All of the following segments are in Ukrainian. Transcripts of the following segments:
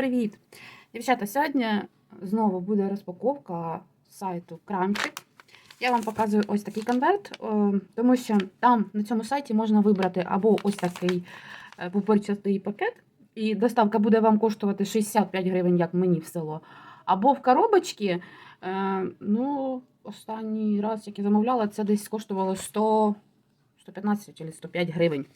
Привіт! Дівчата, сьогодні знову буде розпаковка сайту Крамчик. Я вам показую ось такий конверт, е, тому що там на цьому сайті можна вибрати або ось такий е, пупирчатий пакет, і доставка буде вам коштувати 65 гривень, як мені в село. Або в коробочці, е, ну, останній раз, як я замовляла, це десь коштувало 100, 115 чи 105 гривень.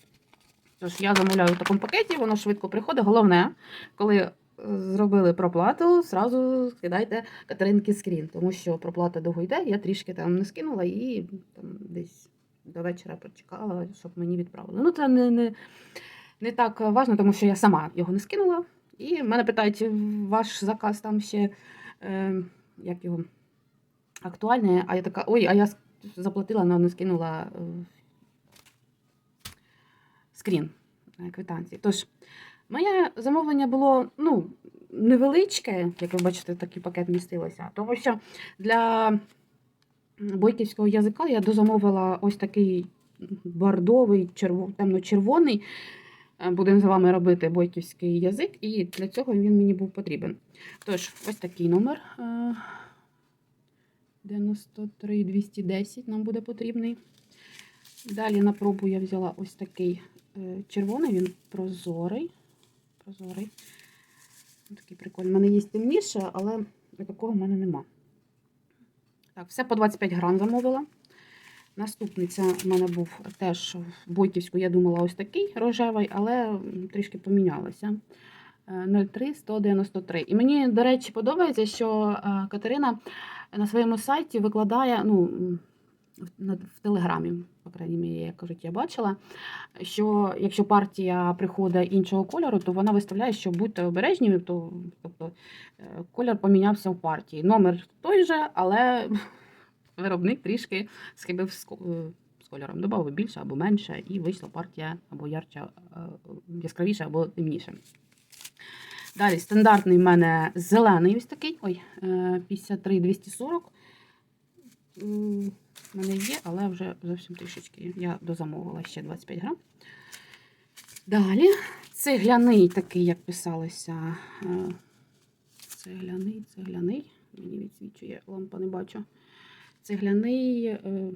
Тож я замовляю в такому пакеті, воно швидко приходить. Головне, коли зробили проплату, зразу скидайте Катеринки скрін, тому що проплата довго йде, я трішки там не скинула і там десь до вечора почекала, щоб мені відправили. Ну, це не, не, не так важливо, тому що я сама його не скинула. І мене питають, ваш заказ там ще е, як його, актуальний, а я така, ой, а я заплатила, але не скинула е, скрін е, квитанції. Тож, моє замовлення було ну, невеличке, як ви бачите, такий пакет містилося, тому що для бойківського язика я дозамовила ось такий бордовий, черво, темно-червоний. Е, Будемо з вами робити бойківський язик, і для цього він мені був потрібен. Тож, ось такий номер. е, 93 210 нам буде потрібний. Далі на пробу я взяла ось такий е, червоний, він прозорий. Прозорий. Такий прикольний. У мене є темніше, але такого в мене нема. Так, все по 25 грам замовила. Наступний це в мене був теж в Бойківську, я думала, ось такий рожевий, але трішки помінялося. Е, 03 193. І мені, до речі, подобається, що е, Катерина на своєму сайті викладає, ну, в, Телеграмі, по крайній мірі, як кажуть, я бачила, що якщо партія приходить іншого кольору, то вона виставляє, що будьте обережні, то, тобто е, колір помінявся в партії. Номер той же, але виробник трішки схибив е, з кольором. Добавив більше або менше, і вийшла партія або ярча, е, яскравіша, або темніша. Далі стандартний в мене зелений ось такий. Ой, е, 53 240. М, в мене є, але вже зовсім трішечки. Я дозамовила ще 25 грам. Далі цегляний такий, як писалося. е, Цегляний, цегляний. Мені відсвічує, лампа не бачу. Цегляний е,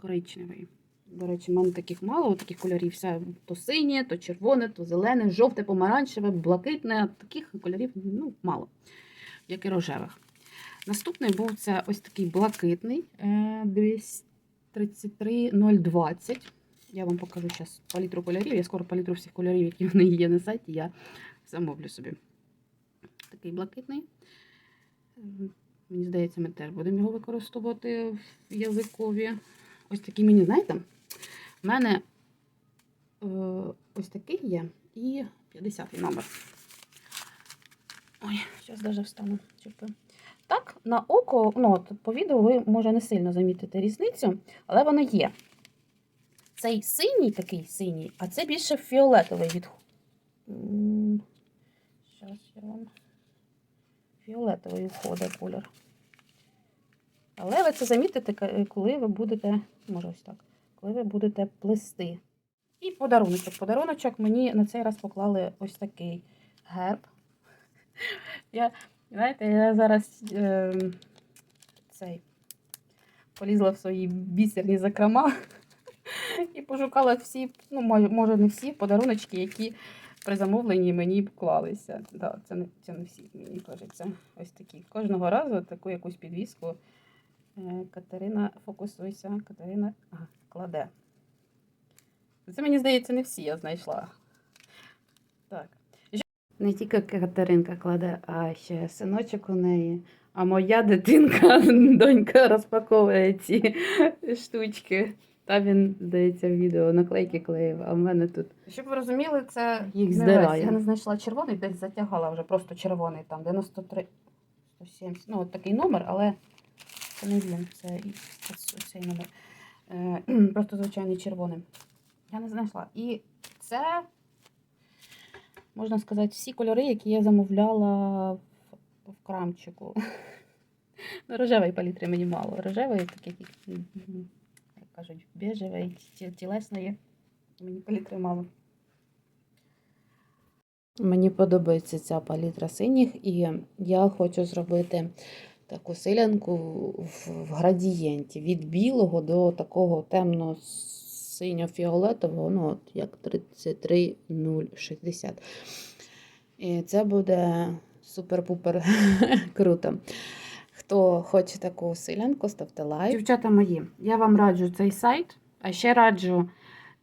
коричневий. До речі, в мене таких мало, таких кольорів. Все то синє, то червоне, то зелене, жовте, помаранчеве, блакитне. Таких кольорів ну, мало, як і рожевих. Наступний був це ось такий блакитний е, 233,020. Я вам покажу зараз палітру кольорів. Я скоро палітру всіх кольорів, які в неї є на сайті, я замовлю собі. Такий блакитний. Мені здається, ми теж будемо його використовувати в язикові. Ось такий мені, знаєте, в мене е, ось такий є і 50 номер. Ой, зараз даже встану. Чекай. Так, на око, ну, от, по відео ви може не сильно замітите різницю, але вона є. Цей синій такий синій, а це більше фіолетовий від. Зараз я вам. Фіолетовий входить колір. Але ви це замітите, коли ви будете, може ось так, коли ви будете плести. І подаруночок. Подаруночок мені на цей раз поклали ось такий герб. Я, знаєте, я зараз е, цей, полізла в свої бісерні закрома і пошукала всі, ну, може, не всі подаруночки, які при замовленні мені вклалися. Да, це, не, це не всі, мені кажеться. Ось такі. Кожного разу таку якусь підвіску е, Катерина фокусуйся, Катерина ага, кладе. Це, мені здається, не всі я знайшла. Так. Не тільки Катеринка кладе, а ще синочок у неї. А моя дитинка, донька, розпаковує ці штучки. Та він, здається, в відео наклейки клеїв, а в мене тут. Щоб ви розуміли, це Їх не здирає. весь. Я не знайшла червоний, десь затягала вже просто червоний, там 93, 170. Ну, от такий номер, але це не він, це цей номер. Е, просто звичайний червоний. Я не знайшла. І це, можна сказати, всі кольори, які я замовляла в, в крамчику. Ну, рожевої палітри мені мало. Рожевої, м, як кажуть, ті- тілесної. Мені палітри мало. Мені подобається ця палітра синіх, і я хочу зробити таку силянку в, градієнті від білого до такого темно-синьо-фіолетового, ну от як 33060. І це буде супер-пупер круто. Хто хоче таку силянку, ставте лайк. Дівчата мої, я вам раджу цей сайт, а ще раджу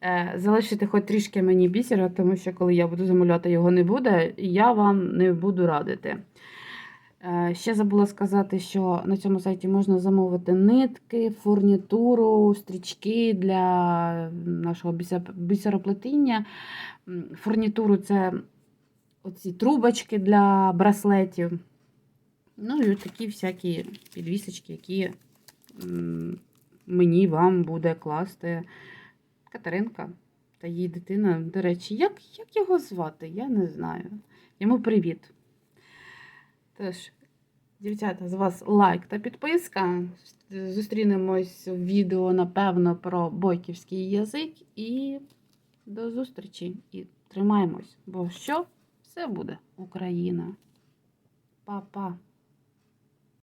е, залишити хоч трішки мені бісера, тому що коли я буду замовляти, його не буде, і я вам не буду радити. Е, Ще забула сказати, що на цьому сайті можна замовити нитки, фурнітуру, стрічки для нашого бісероплетіння. Фурнітуру це оці трубочки для браслетів. Ну і такі всякі підвісочки, які мені вам буде класти Катеринка та її дитина. До речі, як, як його звати? Я не знаю. Йому привіт. Тож, дівчата, з вас лайк та підписка. Зустрінемось в відео, напевно, про бойківський язик. І до зустрічі. І тримаємось. Бо що? Все буде Україна. Па-па.